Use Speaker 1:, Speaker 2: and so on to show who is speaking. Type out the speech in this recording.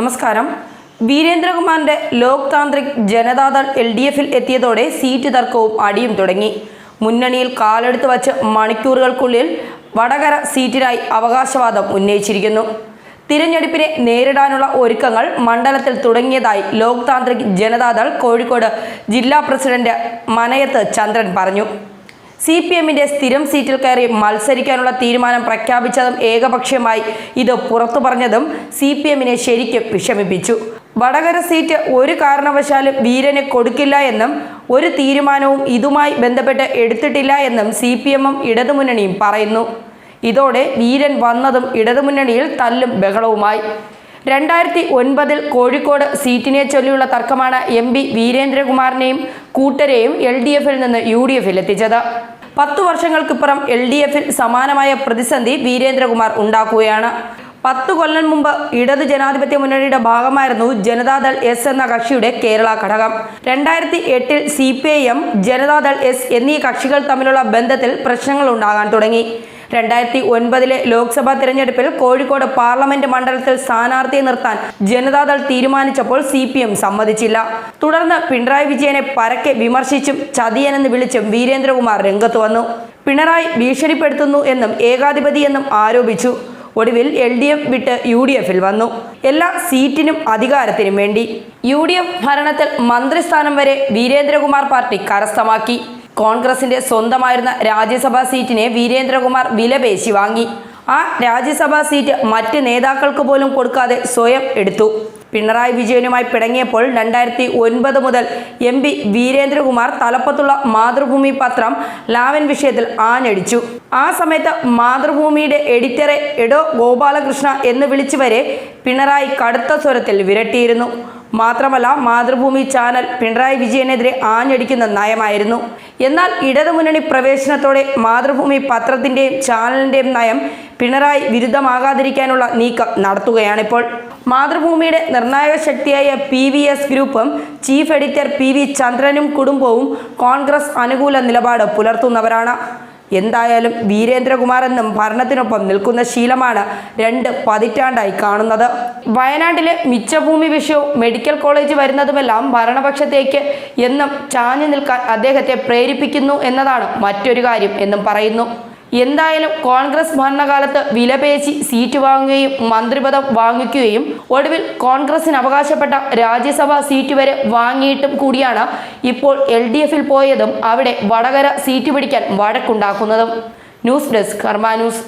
Speaker 1: നമസ്കാരം. വീരേന്ദ്രകുമാറിന്റെ Lok Tantrik Janata Dal L D എഫിൽ എത്തിയതോടെ സീറ്റ് തർക്കവും അടിയും തുടങ്ങി. മുന്നണിയിൽ കാലെടുത്ത് വച്ച് മണിക്കൂറുകൾക്കുള്ളിൽ വടകര സീറ്റിനായി അവകാശവാദം ഉന്നയിച്ചിരിക്കുന്നു. തിരഞ്ഞെടുപ്പിനെ നേരിടാനുള്ള ഒരുക്കങ്ങൾ മണ്ഡലത്തിൽ തുടങ്ങിയതായി ലോക് താന്ത്രിക് ജനതാദൾ കോഴിക്കോട് ജില്ലാ പ്രസിഡന്റ് മനയത്ത് ചന്ദ്രൻ പറഞ്ഞു. സി പി എമ്മിന്റെ സ്ഥിരം സീറ്റിൽ കയറി മത്സരിക്കാനുള്ള തീരുമാനം പ്രഖ്യാപിച്ചതും ഏകപക്ഷീയമായി ഇത് പുറത്തു പറഞ്ഞതും സി പി എമ്മിനെ ശരിക്കും വിഷമിപ്പിച്ചു. വടകര സീറ്റ് ഒരു കാരണവശാലും വീരന് കൊടുക്കില്ല എന്നും ഒരു തീരുമാനവും ഇതുമായി ബന്ധപ്പെട്ട് എടുത്തിട്ടില്ല എന്നും സി പി എമ്മും ഇടതുമുന്നണിയും പറയുന്നു. ഇതോടെ വീരൻ വന്നതും ഇടതുമുന്നണിയിൽ തല്ലും ബഹളവുമായി. രണ്ടായിരത്തി ഒൻപതിൽ കോഴിക്കോട് സീറ്റിനെ ചൊല്ലിയുള്ള തർക്കമാണ് എം പി വീരേന്ദ്രകുമാറിനെയും കൂട്ടരെയും എൽ ഡി എഫിൽ നിന്ന് യു ഡി എഫിൽ എത്തിച്ചത്. പത്തു വർഷങ്ങൾക്കിപ്പുറം എൽ ഡി എഫിൽ സമാനമായ പ്രതിസന്ധി വീരേന്ദ്രകുമാർ ഉണ്ടാക്കുകയാണ്. പത്തു കൊല്ലം മുമ്പ് ഇടത് ജനാധിപത്യ മുന്നണിയുടെ ഭാഗമായിരുന്നു ജനതാദൾ എസ് എന്ന കക്ഷിയുടെ കേരള ഘടകം. രണ്ടായിരത്തി എട്ടിൽ C P I M Janata Dal S എന്നീ കക്ഷികൾ തമ്മിലുള്ള ബന്ധത്തിൽ പ്രശ്നങ്ങൾ ഉണ്ടാകാൻ തുടങ്ങി. രണ്ടായിരത്തി ഒൻപതിലെ ലോക്സഭാ തെരഞ്ഞെടുപ്പിൽ കോഴിക്കോട് പാർലമെന്റ് മണ്ഡലത്തിൽ സ്ഥാനാർത്ഥിയെ നിർത്താൻ ജനതാദൾ തീരുമാനിച്ചപ്പോൾ സി സമ്മതിച്ചില്ല. തുടർന്ന് പിണറായി വിജയനെ പരക്കെ വിമർശിച്ചും ചതിയനെന്ന് വിളിച്ചും വീരേന്ദ്രകുമാർ രംഗത്ത് വന്നു. പിണറായി ഭീഷണിപ്പെടുത്തുന്നു എന്നും ഏകാധിപതി എന്നും ആരോപിച്ചു. ഒടുവിൽ എൽ ഡി എഫ് വിട്ട് യു ഡി എഫിൽ വന്നു. എല്ലാ സീറ്റിനും അധികാരത്തിനും വേണ്ടി. യു ഡി എഫ് ഭരണത്തിൽ മന്ത്രിസ്ഥാനം വരെ വീരേന്ദ്രകുമാർ പാർട്ടി കരസ്ഥമാക്കി. കോൺഗ്രസിന്റെ സ്വന്തമായിരുന്ന രാജ്യസഭാ സീറ്റിനെ വീരേന്ദ്രകുമാർ വിലപേശി വാങ്ങി. ആ രാജ്യസഭാ സീറ്റ് മറ്റ് നേതാക്കൾക്ക് പോലും കൊടുക്കാതെ സ്വയം എടുത്തു. പിണറായി വിജയനുമായി പിണങ്ങിയപ്പോൾ രണ്ടായിരത്തി ഒൻപത് മുതൽ എം പി വീരേന്ദ്രകുമാർ തലപ്പത്തുള്ള മാതൃഭൂമി പത്രം ലാവൻ വിഷയത്തിൽ ആഞ്ഞടിച്ചു. ആ സമയത്ത് മാതൃഭൂമിയുടെ എഡിറ്ററെ എടോ ഗോപാലകൃഷ്ണ എന്ന് വിളിച്ചു വരെ പിണറായി കടുത്ത സ്വരത്തിൽ വിരട്ടിയിരുന്നു. മാത്രമല്ല മാതൃഭൂമി ചാനൽ പിണറായി വിജയനെതിരെ ആഞ്ഞടിക്കുന്ന നയമായിരുന്നു. എന്നാൽ ഇടതുമുന്നണി പ്രവേശനത്തോടെ മാതൃഭൂമി പത്രത്തിന്റെയും ചാനലിന്റെയും നയം പിണറായി വിരുദ്ധമാകാതിരിക്കാനുള്ള നീക്കം നടത്തുകയാണിപ്പോൾ. മാതൃഭൂമിയുടെ നിർണായക ശക്തിയായ പി വി എസ് ഗ്രൂപ്പും ചീഫ് എഡിറ്റർ പി വി ചന്ദ്രനും കുടുംബവും കോൺഗ്രസ് അനുകൂല നിലപാട് പുലർത്തുന്നവരാണ്. എന്തായാലും വീരേന്ദ്രകുമാർ എന്നും ഭരണത്തിനൊപ്പം നിൽക്കുന്ന ശീലമാണ് രണ്ട് പതിറ്റാണ്ടായി കാണുന്നത്. വയനാട്ടിലെ മിച്ചഭൂമി വിഷയവും മെഡിക്കൽ കോളേജ് വരുന്നതുമെല്ലാം ഭരണപക്ഷത്തേക്ക് എന്നും ചാഞ്ഞു നിൽക്കാൻ അദ്ദേഹത്തെ പ്രേരിപ്പിക്കുന്നു എന്നതാണ് മറ്റൊരു കാര്യം എന്നും പറയുന്നു. എന്തായാലും കോൺഗ്രസ് ഭരണകാലത്ത് വിലപേശി സീറ്റ് വാങ്ങുകയും മന്ത്രിപദം വാങ്ങിക്കുകയും ഒടുവിൽ കോൺഗ്രസിന് അവകാശപ്പെട്ട രാജ്യസഭാ സീറ്റ് വരെ വാങ്ങിയിട്ടും കൂടിയാണ് ഇപ്പോൾ എൽ ഡി എഫിൽ പോയതും അവിടെ വടകര സീറ്റ് പിടിക്കാൻ വഴക്കുണ്ടാക്കുന്നതും. News desk Karma news.